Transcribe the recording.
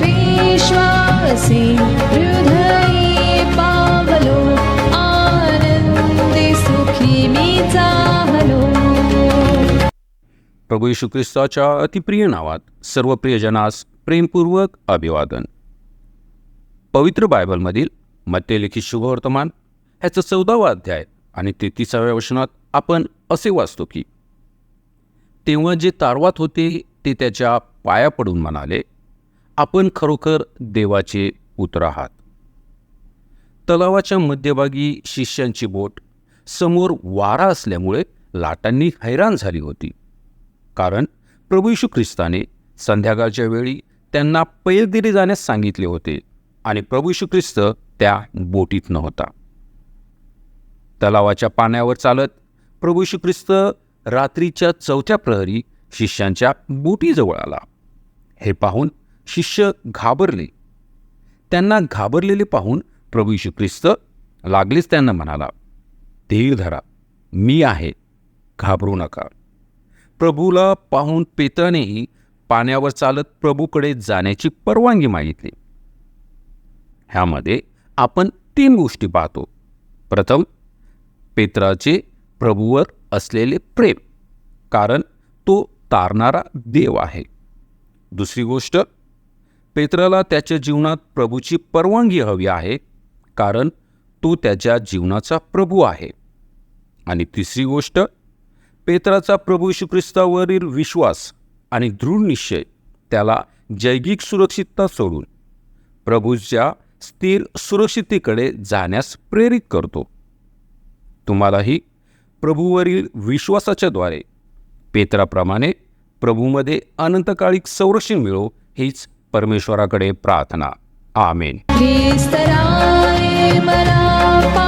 विश्वासी पावलो सुखी मी चाहलो. प्रभू येशू ख्रिस्ताच्या अतिप्रिय नावात सर्व प्रियजनास प्रेमपूर्वक अभिवादन. पवित्र बायबलमधील मध्यलिखित शुभवर्तमान ह्याचं चौदावा अध्याय आणि तेहतीसाव्या वचनात आपण असे वाचतो की तेव्हा जे तारवात होते ते त्याच्या पाया पडून म्हणाले आपण खरोखर देवाचे पुत्र आहात. तलावाच्या मध्यभागी शिष्यांची बोट समोर वारा असल्यामुळे लाटांनी हैराण झाली होती. कारण प्रभू यशू ख्रिस्ताने संध्याकाळच्या वेळी त्यांना पैलगिरी जाण्यास सांगितले होते आणि प्रभू यशू ख्रिस्त त्या बोटीत नव्हता. तलावाच्या पाण्यावर चालत प्रभू यशू ख्रिस्त रात्रीच्या चौथ्या प्रहरी शिष्यांच्या बोटीजवळ आला. हे पाहून शिष्य घाबरले. त्यांना घाबरलेले पाहून प्रभू यशू ख्रिस्त लागलीच त्यांना म्हणाला धीर धरा मी आहे घाबरू नका. प्रभूला पाहून पेतानेही पाण्यावर चालत प्रभूकडे जाण्याची परवानगी मागितली. ह्यामध्ये आपण तीन गोष्टी पाहतो. प्रथम पेत्राचे प्रभूवर असलेले प्रेम कारण तो तारणारा देव आहे. दुसरी गोष्ट पेत्राला त्याच्या जीवनात प्रभूची परवानगी हवी आहे कारण तो त्याच्या जीवनाचा प्रभू आहे. आणि तिसरी गोष्ट पेत्राचा प्रभू येशू ख्रिस्तावरील विश्वास आणि दृढ निश्चय त्याला जैगिक सुरक्षितता सोडून प्रभूच्या स्थिर सुरक्षितेकडे जाण्यास प्रेरित करतो. तुम्हालाही प्रभूवरील विश्वासाच्याद्वारे पेत्राप्रमाणे प्रभूमध्ये अनंतकालिक संरक्षण मिळो हीच परमेश्वराकडे प्रार्थना. आमेन. मला